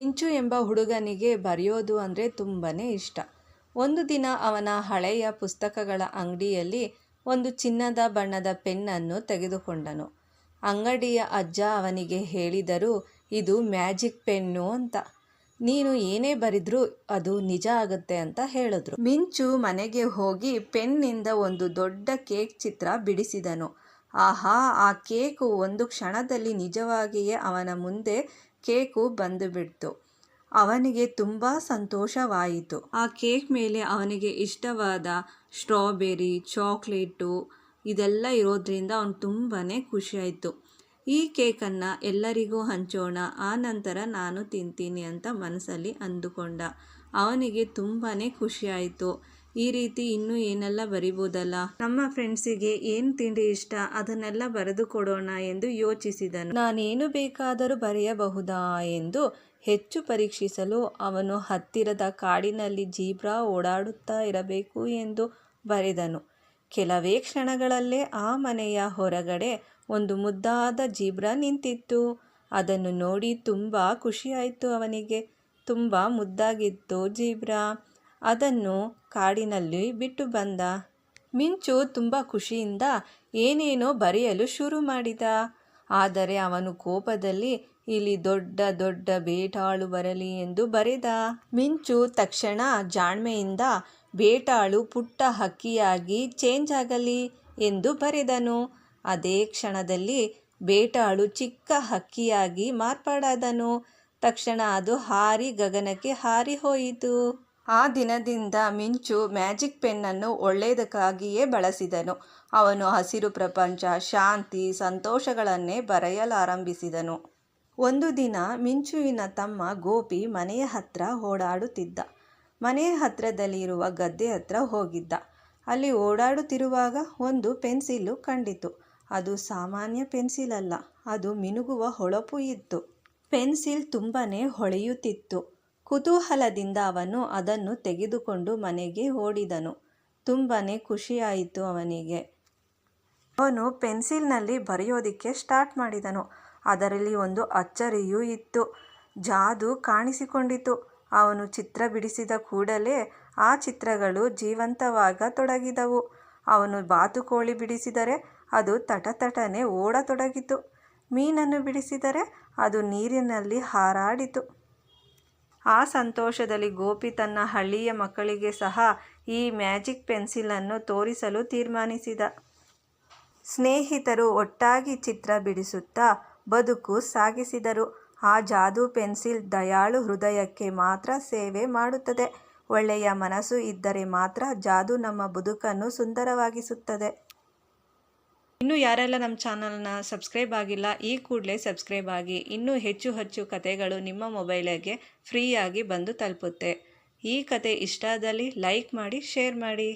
ಮಿಂಚು ಎಂಬ ಹುಡುಗನಿಗೆ ಬರೆಯೋದು ಅಂದರೆ ತುಂಬಾ ಇಷ್ಟ. ಒಂದು ದಿನ ಅವನ ಹಳೆಯ ಪುಸ್ತಕಗಳ ಅಂಗಡಿಯಲ್ಲಿ ಒಂದು ಚಿನ್ನದ ಬಣ್ಣದ ಪೆನ್ನನ್ನು ತೆಗೆದುಕೊಂಡನು. ಅಂಗಡಿಯ ಅಜ್ಜ ಅವನಿಗೆ ಹೇಳಿದರು, ಇದು ಮ್ಯಾಜಿಕ್ ಪೆನ್ನು ಅಂತ. ನೀನು ಏನೇ ಬರೆದ್ರೂ ಅದು ನಿಜ ಆಗುತ್ತೆ ಅಂತ ಹೇಳಿದ್ರು ಮಿಂಚು ಮನೆಗೆ ಹೋಗಿ ಪೆನ್ನಿಂದ ಒಂದು ದೊಡ್ಡ ಕೇಕ್ ಚಿತ್ರ ಬಿಡಿಸಿದನು. ಆಹಾ, ಆ ಕೇಕು ಒಂದು ಕ್ಷಣದಲ್ಲಿ ನಿಜವಾಗಿಯೇ ಅವನ ಮುಂದೆ ಕೇಕು ಬಂದುಬಿಡ್ತು ಅವನಿಗೆ ತುಂಬ ಸಂತೋಷವಾಯಿತು. ಆ ಕೇಕ್ ಮೇಲೆ ಅವನಿಗೆ ಇಷ್ಟವಾದ ಸ್ಟ್ರಾಬೆರಿ, ಚಾಕ್ಲೇಟು ಇದೆಲ್ಲ ಇರೋದ್ರಿಂದ ಅವನು ತುಂಬಾ ಖುಷಿಯಾಯಿತು. ಈ ಕೇಕನ್ನು ಎಲ್ಲರಿಗೂ ಹಂಚೋಣ, ಆ ನಂತರ ನಾನು ತಿಂತೀನಿ ಅಂತ ಮನಸ್ಸಲ್ಲಿ ಅಂದುಕೊಂಡ. ಅವನಿಗೆ ತುಂಬಾ ಖುಷಿಯಾಯಿತು. ಈ ರೀತಿ ಇನ್ನೂ ಏನೆಲ್ಲ ಬರಿಬೋದಲ್ಲ? ನಮ್ಮ ಫ್ರೆಂಡ್ಸಿಗೆ ಏನು ತಿಂಡಿ ಇಷ್ಟ? ಅದನ್ನೆಲ್ಲ ಬರೆದು ಕೊಡೋಣ ಎಂದು ಯೋಚಿಸಿದನು. ನಾನೇನು ಬೇಕಾದರೂ ಬರೆಯಬಹುದಾ ಎಂದು ಹೆಚ್ಚು ಪರೀಕ್ಷಿಸಲು ಅವನು ಹತ್ತಿರದ ಕಾಡಿನಲ್ಲಿ ಜೀಬ್ರಾ ಓಡಾಡುತ್ತಾ ಇರಬೇಕು ಎಂದು ಬರೆದನು. ಕೆಲವೇ ಕ್ಷಣಗಳಲ್ಲೇ ಆ ಮನೆಯ ಹೊರಗಡೆ ಒಂದು ಮುದ್ದಾದ ಜೀಬ್ರಾ ನಿಂತಿತ್ತು. ಅದನ್ನು ನೋಡಿ ತುಂಬ ಖುಷಿಯಾಯಿತು ಅವನಿಗೆ. ತುಂಬ ಮುದ್ದಾಗಿತ್ತು ಜೀಬ್ರಾ. ಅದನ್ನು ಕಾಡಿನಲ್ಲಿ ಬಿಟ್ಟು ಬಂದ. ಮಿಂಚು ತುಂಬ ಖುಷಿಯಿಂದ ಏನೇನೋ ಬರೆಯಲು ಶುರು ಮಾಡಿದ. ಆದರೆ ಅವನು ಕೋಪದಲ್ಲಿ, ಇಲ್ಲಿ ದೊಡ್ಡ ದೊಡ್ಡ ಬೇಟಾಳು ಬರಲಿ ಎಂದು ಬರೆದ. ಮಿಂಚು ತಕ್ಷಣ ಜಾಣ್ಮೆಯಿಂದ, ಬೇಟಾಳು ಪುಟ್ಟ ಹಕ್ಕಿಯಾಗಿ ಚೇಂಜ್ ಆಗಲಿ ಎಂದು ಬರೆದನು. ಅದೇ ಕ್ಷಣದಲ್ಲಿ ಬೇಟಾಳು ಚಿಕ್ಕ ಹಕ್ಕಿಯಾಗಿ ಮಾರ್ಪಾಡಾದನು. ತಕ್ಷಣ ಅದು ಹಾರಿ ಗಗನಕ್ಕೆ ಹಾರಿ ಹೋಯಿತು. ಆ ದಿನದಿಂದ ಮಿಂಚು ಮ್ಯಾಜಿಕ್ ಪೆನ್ನನ್ನು ಒಳ್ಳೆಯದಕ್ಕಾಗಿಯೇ ಬಳಸಿದನು. ಅವನು ಹಸಿರು ಪ್ರಪಂಚ, ಶಾಂತಿ, ಸಂತೋಷಗಳನ್ನೇ ಬರೆಯಲಾರಂಭಿಸಿದನು. ಒಂದು ದಿನ ಮಿಂಚುವಿನ ತಮ್ಮ ಗೋಪಿ ಮನೆಯ ಹತ್ರ ಓಡಾಡುತ್ತಿದ್ದ. ಮನೆಯ ಹತ್ರದಲ್ಲಿರುವ ಗದ್ದೆ ಹತ್ರ ಹೋಗಿದ್ದ. ಅಲ್ಲಿ ಓಡಾಡುತ್ತಿರುವಾಗ ಒಂದು ಪೆನ್ಸಿಲು ಕಂಡಿತು. ಅದು ಸಾಮಾನ್ಯ ಪೆನ್ಸಿಲ್ ಅಲ್ಲ ಅದು ಮಿನುಗುವ ಹೊಳಪು ಇತ್ತು. ಪೆನ್ಸಿಲ್ ತುಂಬನೇ ಹೊಳೆಯುತ್ತಿತ್ತು. ಕುತೂಹಲದಿಂದ ಅವನು ಅದನ್ನು ತೆಗೆದುಕೊಂಡು ಮನೆಗೆ ಓಡಿದನು. ತುಂಬಾ ಖುಷಿಯಾಯಿತು ಅವನಿಗೆ. ಅವನು ಪೆನ್ಸಿಲ್ನಲ್ಲಿ ಬರೆಯೋದಕ್ಕೆ ಸ್ಟಾರ್ಟ್ ಮಾಡಿದನು. ಅದರಲ್ಲಿ ಒಂದು ಅಚ್ಚರಿಯೂ ಇತ್ತು. ಜಾದು ಕಾಣಿಸಿಕೊಂಡಿತು. ಅವನು ಚಿತ್ರ ಬಿಡಿಸಿದ ಕೂಡಲೇ ಆ ಚಿತ್ರಗಳು ಜೀವಂತವಾಗ ತೊಡಗಿದವು. ಅವನು ಬಾತುಕೋಳಿ ಬಿಡಿಸಿದರೆ ಅದು ತಟತಟನೆ ಓಡತೊಡಗಿತು. ಮೀನನ್ನು ಬಿಡಿಸಿದರೆ ಅದು ನೀರಿನಲ್ಲಿ ಹಾರಾಡಿತು. ಆ ಸಂತೋಷದಲ್ಲಿ ಗೋಪಿ ತನ್ನ ಹಳ್ಳಿಯ ಮಕ್ಕಳಿಗೆ ಸಹ ಈ ಮ್ಯಾಜಿಕ್ ಪೆನ್ಸಿಲನ್ನು ತೋರಿಸಲು ತೀರ್ಮಾನಿಸಿದ. ಸ್ನೇಹಿತರು ಒಟ್ಟಾಗಿ ಚಿತ್ರ ಬಿಡಿಸುತ್ತಾ ಬದುಕು ಸಾಗಿಸಿದರು. ಆ ಜಾದೂ ಪೆನ್ಸಿಲ್ ದಯಾಳು ಹೃದಯಕ್ಕೆ ಮಾತ್ರ ಸೇವೆ ಮಾಡುತ್ತದೆ. ಒಳ್ಳೆಯ ಮನಸ್ಸು ಇದ್ದರೆ ಮಾತ್ರ ಜಾದು ನಮ್ಮ ಬದುಕನ್ನು ಸುಂದರವಾಗಿಸುತ್ತದೆ. ಇನ್ನು ಯಾರೆಲ್ಲ ನಮ್ಮ ಚಾನಲ್ನ ಸಬ್ಸ್ಕ್ರೈಬ್ ಆಗಿಲ್ಲ, ಈ ಕೂಡಲೇ ಸಬ್ಸ್ಕ್ರೈಬ್ ಆಗಿ, ಇನ್ನೂ ಹೆಚ್ಚು ಹೆಚ್ಚು ಕತೆಗಳು ನಿಮ್ಮ ಮೊಬೈಲಿಗೆ ಫ್ರೀಯಾಗಿ ಬಂದು ತಲುಪುತ್ತೆ. ಈ ಕತೆ ಇಷ್ಟ ಆದಲ್ಲಿ ಲೈಕ್ ಮಾಡಿ, ಶೇರ್ ಮಾಡಿ.